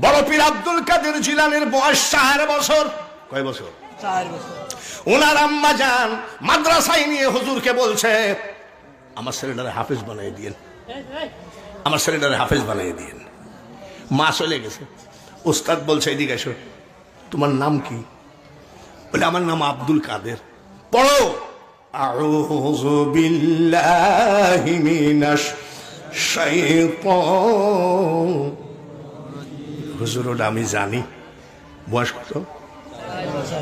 বড় পীর আব্দুল কাদের জিলানের বয়স চার বছর। কয় বছর? বছর। ওনার আম্মা যান মাদ্রাসায় নিয়ে হুজুরকে বলছে আমার ছেলেটারে হাফেজ বানিয়ে দিয়েন। আমার ছেলেটারে হাফেজ বানিয়ে দিয়েন। মা চলে গেছে। ওস্তাদ বলছে এদিকে এসো। তোমার নাম কি? বলে আমার নাম আব্দুল কাদের। পড়ো। আউযু বিল্লাহি মিনাশ শাইতান হুজুর ওটা আমি জানি। বয়স কত?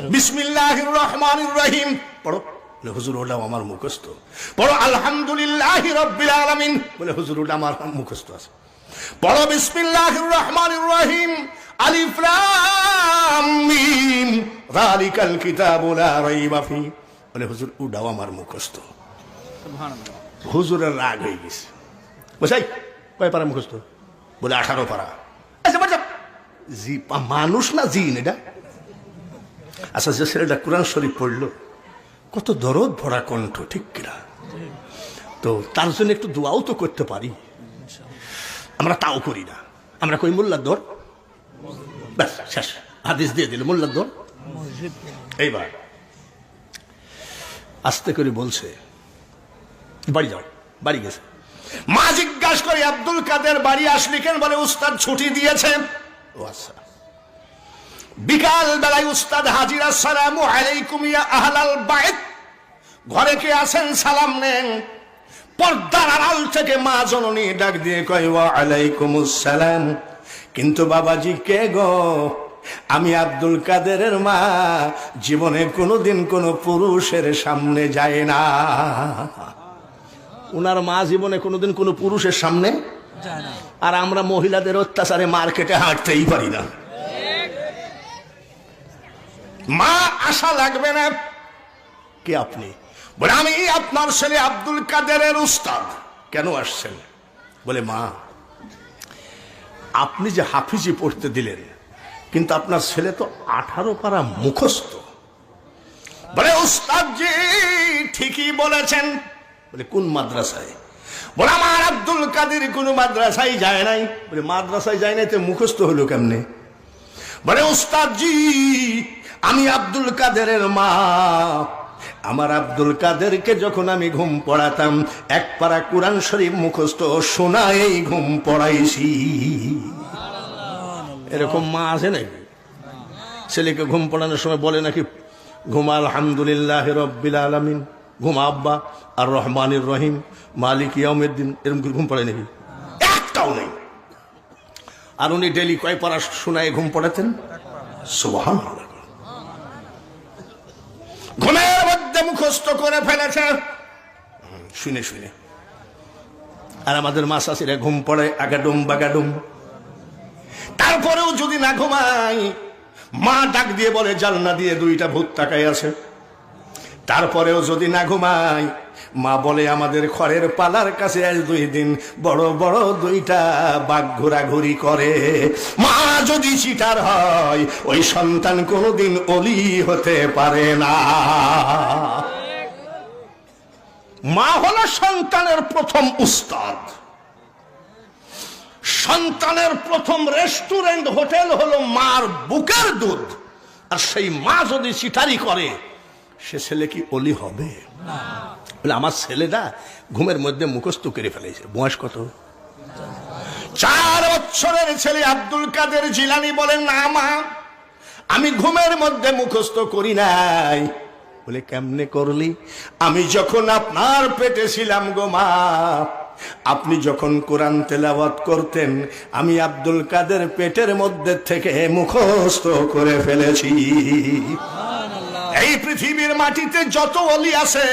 বিসমিল্লাহির রহমানির রহিম। পড়ো। বলে হুজুর ওটা আমার মুখস্থ। পড়ো আলহামদুলিল্লাহ রব্বিল আলামিন। বলে হুজুর ওটা আমার মুখস্থ আছে। পড়ো বিসমিল্লাহির রহমানির রহিম। আলিফ লাম মিম। যালিকাল কিতাবু লা রাইবা ফি। বলে হুজুর ওটাও আমার মুখস্থ। হুজুরের রাগ হয়ে গেছে। বসাই কয় পারা মুখস্থ? বলে আঠারো পারা। জি মানুষ না জিন এটা? আচ্ছা যে ছেলেটা কোরআন শরীফ পড়ল, কত দরদ ভরা কণ্ঠ, ঠিক কিনা? তো তার জন্য একটু দোয়াও তো করতে পারি। আমরা তাও করি না। আমরা কই, মোল্লার দর? ব্যাস, শেষ। হাদিস দিয়ে দিল, মোল্লার দর? এইবার, আস্তে করে বলছে, বাড়ি যাও, বাড়ি গেছে। মা জিজ্ঞাসা করে, আব্দুল কাদের বাড়ি আসলি কেন? বলে, উস্তাদ ছুটি দিয়েছে। আচ্ছা। বিকাল বেলায় উস্তাদ হাজিরা আসসালামু আলাইকুম আহলাল বাইত। ঘরে কে আছেন? সালাম নেন। পর্দার আড়াল থেকে মা জননী ডাক দিয়ে কয়, ওয়া আলাইকুমুস সালাম। কিন্তু বাবাজি, কে গো? আমি আব্দুল কাদেরের মা। জীবনে কোনোদিন কোনো পুরুষের সামনে যায় না। উনার মা জীবনে কোনোদিন কোনো পুরুষের সামনে আর আমরা মহিলাদের অত্যাচারে মার্কেটে হাঁটতেই পারি না। মা, আশা লাগবে না? কে আপনি? বলে, আমি আপনার ছেলে আব্দুল কাদেরের উস্তাদ। কেন আসছেন? বলে, মা, আপনি যে হাফিজি পড়তে দিলেন, কিন্তু আপনার ছেলে তো আঠারো পারা মুখস্থ। বলে উস্তাদ ঠিকই বলেছেন। বলে, কোন মাদ্রাসায়? বলে, আমার আব্দুল কাদের কোন মাদ্রাসায় যায় নাই। বলে, মাদ্রাসায় যায় নাই তো মুখস্থ হলো কেমনে? বলে উস্তাদ আমি আব্দুল কাদেরের মা। আমার আব্দুল কাদেরকে যখন আমি ঘুম পড়াতাম, এক পারা কোরআন শরীফ মুখস্থ শোনাই ঘুম পড়াইছি। এরকম মা আছে নাকি? ছেলেকে ঘুম পড়ানোর সময় বলে নাকি, ঘুমা আলহামদুলিল্লাহ রব্বিল আলমিন। ঘুমা, আব্বা, আর রহমানির রহিম, মালিক ইয়াউমিদ্দিন এরকম করে ঘুম পড়ে নাকি? একটাও নেই। আর উনি ডেলি কয় পারা শোনায় ঘুম পড়াতেন? সুবহান ঘুমের মধ্যে মুখস্থ করে ফেলেছে। শুনে শুনে। আর আমাদের মাসাসিরা ঘুম পড়ে আগাডুম, বাগাডুম। তারপরেও যদি না ঘুমাই মা ডাক দিয়ে বলে জালনা দিয়ে দুইটা ভূত তাকাই আছে। তারপরেও যদি না ঘুমাই, মা বলে আমাদের খড়ের পালার কাছে আজ দুই দিন বড় বড় দুইটা বাঘ ঘোরাঘুরি করে। মা যদি চিটার হয়, ওই সন্তান কোনোদিন অলি হতে পারে না। মা হলো সন্তানের প্রথম উস্তাদ। সন্তানের প্রথম রেস্টুরেন্ট হোটেল হলো মার বুকের দুধ। আর সেই মা যদি চিটারি করে সে ছেলে কি অলি হবে? বলে, আমার ছেলেটা ঘুমের মধ্যে মুখস্থ করে ফেলেছে। বয়স কত? চার বছরের ছেলে আব্দুল কাদের জিলানি বলেন না মা, আমি ঘুমের মধ্যে মুখস্থ করি নাই। বলে, কেমনে করলি? আমি যখন আপনার পেটে ছিলাম গো মা, আপনি যখন কোরআন তেলাওয়াত করতেন, আমি আব্দুল কাদের পেটের মধ্যে থেকে মুখস্থ করে ফেলেছি। এই পৃথিবীর মাটিতে যত অলি আছে,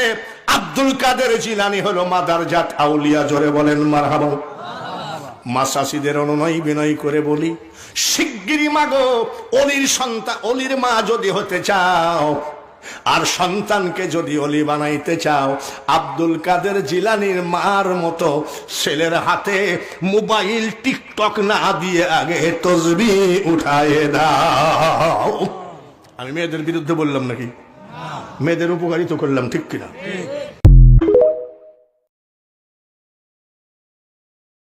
আব্দুল কাদের জিলানি হলো মাদার জাত আউলিয়া, জোরে বলেন মারহাবা। মাসাসিদের অনুনয় বিনয় করে বলি শিগগিরি মাগো, অলির সন্তান, অলির মা যদি হতে চাও, আর সন্তানকে যদি অলি বানাইতে চাও, আব্দুল কাদের জিলানির মার মতো ছেলের হাতে মোবাইল, টিকটক না দিয়ে আগে তসবি উঠায় দাও। আমি মেয়েদের বিরুদ্ধে বললাম নাকি? মেয়েদের উপকারিত করলাম ঠিক কিনা?